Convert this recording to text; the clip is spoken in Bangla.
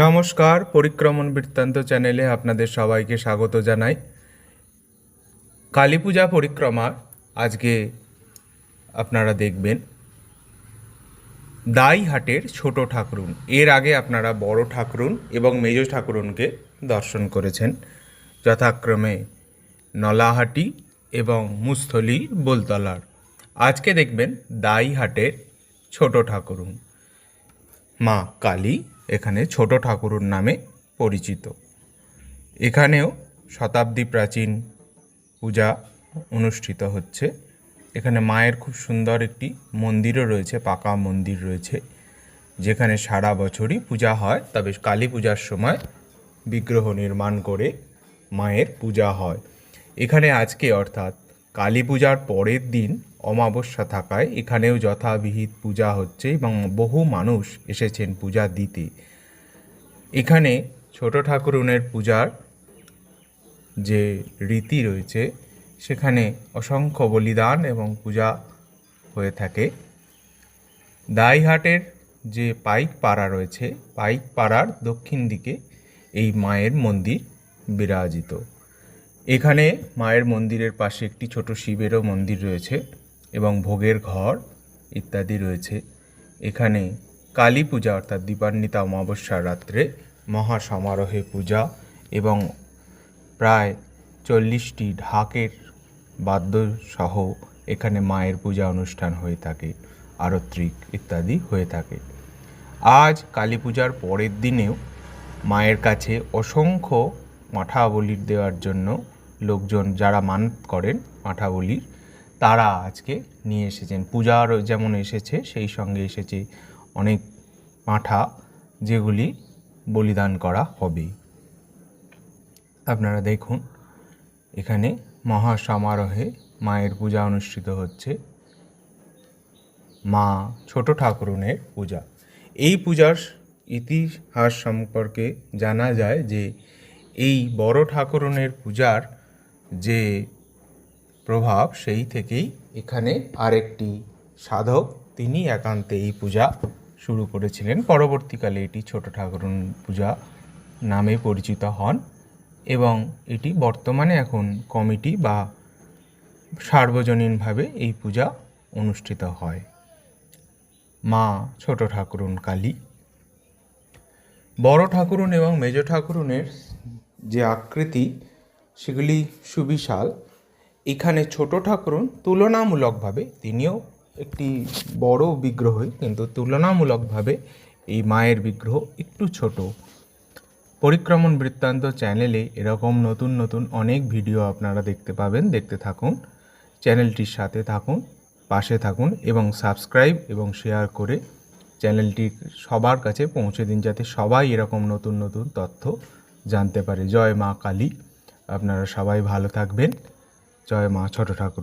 নমস্কার, পরিক্রমণ বৃত্তান্ত চ্যানেলে আপনাদের সবাইকে স্বাগত জানাই। কালী পূজা পরিক্রমা আজকে আপনারা দেখবেন। দাইহাটের ছোট ঠাকুরুন, এর আগে আপনারা বড় ঠাকুরুন এবং মেজ ঠাকুরুনকে দর্শন করেছেন। যথাক্রমে নলাহাটি এবং মুস্থলি, বোলতলার। আজকে দেখবেন দাইহাটের ছোট ঠাকুরুন, মা কালী এখানে ছোট ঠাকুরুর নামে পরিচিত। এখানেও শতাব্দী প্রাচীন পূজা অনুষ্ঠিত হচ্ছে। এখানে মায়ের খুব সুন্দর একটি মন্দিরও রয়েছে, পাকা মন্দির রয়েছে, যেখানে সারা বছরই পূজা হয়। তবে কালী পূজার সময় বিগ্রহ নির্মাণ করে মায়ের পূজা হয়। এখানে আজকে অর্থাৎ কালী পূজার পরের দিন অমাবস্যা থাকায় এখানেও যথাবিহিত পূজা হচ্ছে এবং বহু মানুষ এসেছেন পূজা দিতে। এখানে ছোট ঠাকুরুনের পূজার যে রীতি রয়েছে, সেখানে অসংখ্য বলিদান এবং পূজা হয়ে থাকে। দাইহাটের যে পাইক পাড়া রয়েছে পাইক পাড়ার দক্ষিণ দিকে এই মায়ের মন্দির বিরাজিত। এখানে মায়ের মন্দিরের পাশে একটি ছোট শিবেরও মন্দির রয়েছে। এবং ভোগের ঘর ইত্যাদি রয়েছে। এখানে কালী পূজা অর্থাৎ দীপান্বিতা অমাবস্যার রাত্রে মহা সমারোহে পূজা এবং প্রায় চল্লিশটি ঢাকের বাদ্য সহ এখানে মায়ের পূজা অনুষ্ঠান হয়ে থাকে, আরত্রিক ইত্যাদি হয়ে থাকে। আজ কালী পূজার পরের দিনেও মায়ের কাছে অসংখ্য মাঠা বলির দেওয়ার জন্য লোকজন, যারা মানত করেন মাঠা বলির তারা আজকে নিয়ে এসেছেন। পূজার যেমন এসেছে, সেই সঙ্গে এসেছে অনেক মাঠা যেগুলি বলিদান করা হবে। আপনারা দেখুন, এখানে মহা সমারোহে মায়ের পূজা অনুষ্ঠিত হচ্ছে। মা ছোট ঠাকুরুনের পূজা। এই পূজার ইতিহাস সম্পর্কে জানা যায় যে, এই বড় ঠাকুরুনের পূজার যে প্রভাব সেই থেকেই এখানে আরেকটি সাধক। তিনি একান্তে এই পূজা শুরু করেছিলেন। পরবর্তীকালে এটি ছোট ঠাকুরন পূজা নামে পরিচিত হন এবং এটি বর্তমানে এখন কমিটি বা সার্বজনীনভাবে এই পূজা অনুষ্ঠিত হয়। মা ছোট ঠাকুরন কালী। বড় ঠাকুরুন এবং মেজ ঠাকুরনের যে আকৃতি, সেগুলি সুবিশাল। এখানে ছোট ঠাকুরুন তুলনামূলকভাবে, তিনিও একটি বড় বিগ্রহই, কিন্তু তুলনামূলকভাবে এই মায়ের বিগ্রহ একটু ছোট। পরিক্রমণ বৃত্তান্ত চ্যানেলে এরকম নতুন নতুন অনেক ভিডিও আপনারা দেখতে পাবেন, দেখতে থাকুন। চ্যানেলটির সাথে থাকুন, পাশে থাকুন এবং সাবস্ক্রাইব এবং শেয়ার করে চ্যানেলটি সবার কাছে পৌঁছে দিন যাতে সবাই এরকম নতুন নতুন তথ্য জানতে পারে। জয় মা কালী। আপনারা সবাই ভালো থাকবেন। জয় মা ছোট ঠাকুর।